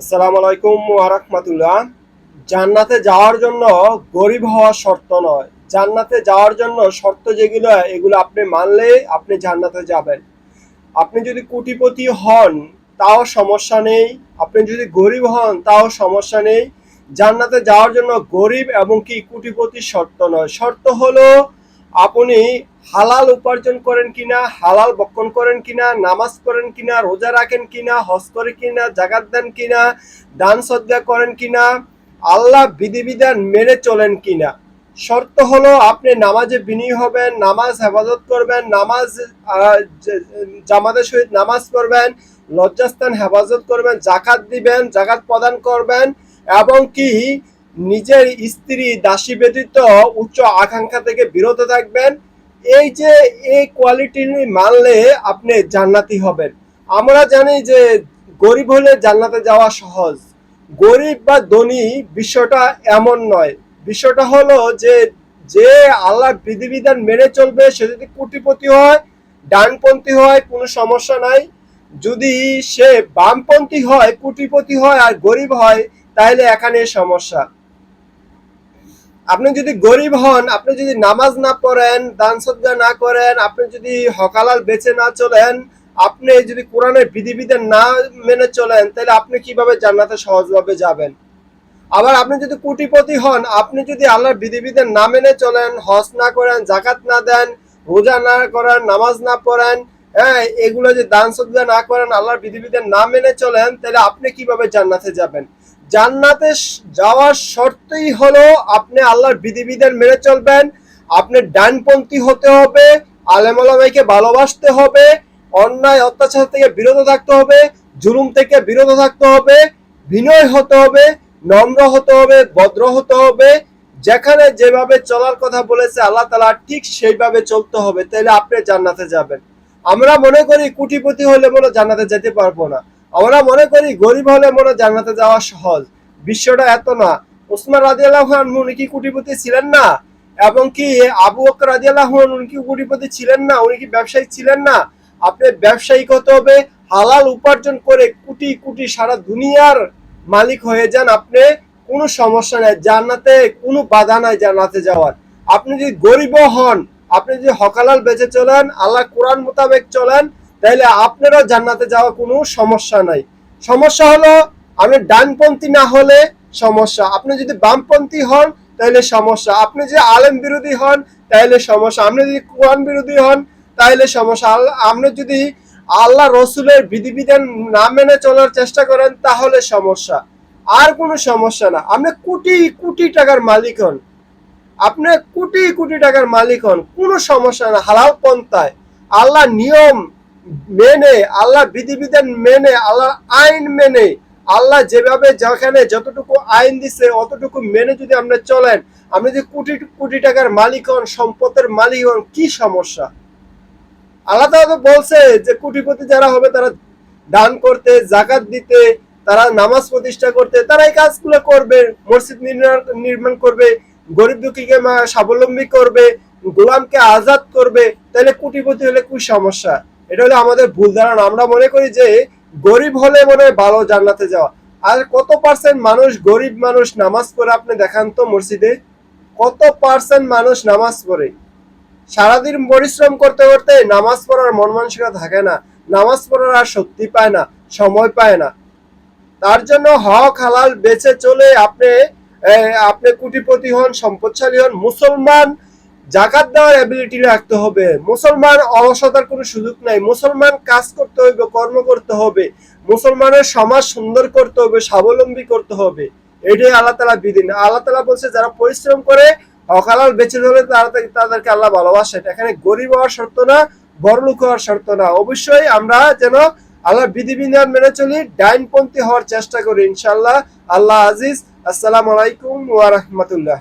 আসসালামু আলাইকুম ওয়ারাহমাতুল্লাহ জান্নাতে যাওয়ার জন্য গরিব হওয়া শর্ত নয়। জান্নাতে যাওয়ার জন্য শর্ত যেগুলো, এগুলো আপনি মানলে আপনি জান্নাতে যাবেন। আপনি যদি কোটিপতি হন, তাও সমস্যা নেই। আপনি যদি গরিব হন, তাও সমস্যা নেই। জান্নাতে যাওয়ার জন্য গরিব এবং কি কোটিপতি শর্ত নয়। শর্ত হলো আপনি হালাল উপার্জন করেন কিনা, হালাল বক্ষণ করেন কিনা, নামাজ করেন কিনা, রোজা রাখেন কিনা, হজ করে কিনা জাগাত দেন কিনা, দান সদ্গা করেন কিনা, আল্লাহ বিধিবিধান মেনে চলেন কিনা। শর্ত হলো আপনি নামাজে বিনয়ী হবেন, নামাজ হেফাজত করবেন, নামাজ জামাতের সহিত নামাজ করবেন লজ্জাস্থান হেফাজত করবেন, জাকাত দিবেন, জাকাত প্রদান করবেন, এবং কি নিজের স্ত্রী দাসী ব্যতীত উচ্চ আকাঙ্ক্ষা থেকে বিরত থাকবেন। এই যে এই কোয়ালিটি মানলে আপনি জান্নাতি হবেন। আমরা জানি যে গরিব হলে জান্নাতে যাওয়া সহজ। গরিব বা ধনী বিষয়টা এমন নয়। বিষয়টা হলো যে যে আল্লাহ বিধিবিধান মেনে চলবে, সে যদি কোটিপতি হয়, ডানপন্থী হয়, কোনো সমস্যা নাই। যদি সে বামপন্থী হয়, কোটিপতি হয় আর গরিব হয় তাহলে এখানে সমস্যা। আপনি যদি গরিব হন, আপনি যদি নামাজ না পড়েন, দান সদ্গা না করেন, আপনি যদি হকালাল বেঁচে না চলেন, আপনি যদি কোরআনের বিধিবিধান না মেনে চলেন, তাহলে আপনি কীভাবে জান্নাতে সহজভাবে যাবেন? আবার আপনি যদি কোটিপতি হন, আপনি যদি আল্লাহর বিধিবিধান না মেনে চলেন, হজ না করেন জাকাত না দেন, রোজা না করেন, নামাজ না পড়েন হ্যাঁ এগুলো যে দান সদ্গা না করেন, আল্লাহর বিধিবিধান না মেনে চলেন, তাহলে আপনি কীভাবে জান্নাতে যাবেন? জান্নাতে যাওয়ার শর্তই হলো আপনি আল্লাহর বিধিবিধান মেনে চলবেন, আপনি ডানপন্থী হতে হবে, আলেমালামাইকে ভালোবাসতে হবে, অন্যায়, অত্যাচার থেকে বিরত থাকতে হবে, জুলুম থেকে বিরত থাকতে হবে, বিনয় হতে হবে, নম্র হতে হবে, ভদ্র হতে হবে। যেখানে যেভাবে চলার কথা বলেছে আল্লাহ তালা ঠিক সেইভাবে চলতে হবে। তাহলে আপনি জান্নাতে যাবেন। আমরা মনে করি কোটিপতি হলে মনে জান্নাতে যেতে পারব না। আমরা মনে করি গরিব হলে মনে জান্নাতে যাওয়া সহজ। বিশ্বটা এত না। ওসমান রাজিয়াল্লাহ উনি কি কোটিপতি ছিলেন না? এবং কি আবু বকর রাজিয়াল্লাহ উনি কি কোটিপতি ছিলেন না? উনি কি ব্যবসায়ী ছিলেন না? আপনি ব্যবসায়িক হতে হবে? হালাল উপার্জন করে কোটি কোটি সারা দুনিয়ার মালিক হয়ে যান আপনি। কোনো সমস্যা নাই। জান্নাতে কোনো বাধা নাই জান্নাতে যাওয়ার। আপনি যদি গরিব হন, আপনি যদি হকালাল বেঁচে চলেন আল্লাহ কোরআন মোতাবেক চলেন তাহলে আপনারও জান্নাতে যাওয়া কোনো সমস্যা নাই। সমস্যা হলো, আপনি ডানপন্থী না হলে সমস্যা। আপনি যদি বামপন্থী হন তাহলে সমস্যা। আপনি যদি আলেম বিরোধী হন তাহলে সমস্যা। আপনি যদি কোরআন বিরোধী হন তাহলে সমস্যা। আপনি যদি আল্লাহ রসুলের বিধিবিধান না মেনে চলার চেষ্টা করেন, তাহলে সমস্যা। আর কোনো সমস্যা না। আপনি কোটি কোটি টাকার মালিক হন। আপনি কোটি কোটি টাকার মালিক হন। কোনো সমস্যা না। হালাল পন্থায়। আল্লাহ নিয়ম মেনে, আল্লাহ বিধিবিধান মেনে আল্লাহ আইন মেনে, আল্লাহ যেভাবে যেখানে যতটুকু আইন দিছে অতটুকু মেনে যদি আপনি চলেন আপনি যদি কোটি কোটি টাকার মালিক হন, সম্পদের মালিক হন, কি সমস্যা? আল্লাহ তো বলছে যে কোটিপতি যারা হবে তারা দান করতে, জাকাত দিতে, তারা নামাজ প্রতিষ্ঠা করতে, তারা এই কাজগুলো করবে, মসজিদ নির্মাণ করবে, গরিব দুঃখীকে স্বাবলম্বী করবে, গোলামকে আজাদ করবে, তাহলে কোটিপতি হলে কি সমস্যা? এটা হলো আমাদের ভুল ধারণা। আমরা মনে করি যে গরিব হলে মনে হয় ভালো জান্নাতে যাওয়া। আর কত পার্সেন্ট মানুষ গরিব মানুষ নামাজ পড়ে? আপনি দেখান তো মসজিদে। কত পার্সেন্ট মানুষ নামাজ পড়ে? সারাদিন পরিশ্রম করতে করতে নামাজ পড়ার মন মানসিকতা থাকে না। নামাজ পড়ার আর শক্তি পায় না, সময় পায় না। তার জন্য হক হালাল বেঁচে চলে আপনি আপনি কোটিপতি হন, সম্পদশালী হন, মুসলমান জাকাত দেওয়ার অ্যাবিলিটি রাখতে হবে। মুসলমান অলসতার কোনো সুযোগ নাই। মুসলমান কাজ করতে হবে কর্ম করতে হবে। মুসলমানের সমাজ সুন্দর করতে হবে, স্বাবলম্বী করতে হবে। এটাই আল্লাহ তালা বিধিন। আল্লাহ তালা বলছে, যারা পরিশ্রম করে, অকালাল বেঁচে ধরে তারা তাদেরকে আল্লাহ ভালোবাসেন। এখানে গরিব হওয়ার শর্ত না বড়লোক হওয়ার শর্ত না। অবশ্যই আমরা যেন আল্লাহ বিধিবিধান মেনে চলি, ডাইনপন্থী হওয়ার চেষ্টা করি ইনশাল্লাহ আল্লাহ আজিজ আসসালামু আলাইকুম ওয়া রাহমাতুল্লাহ।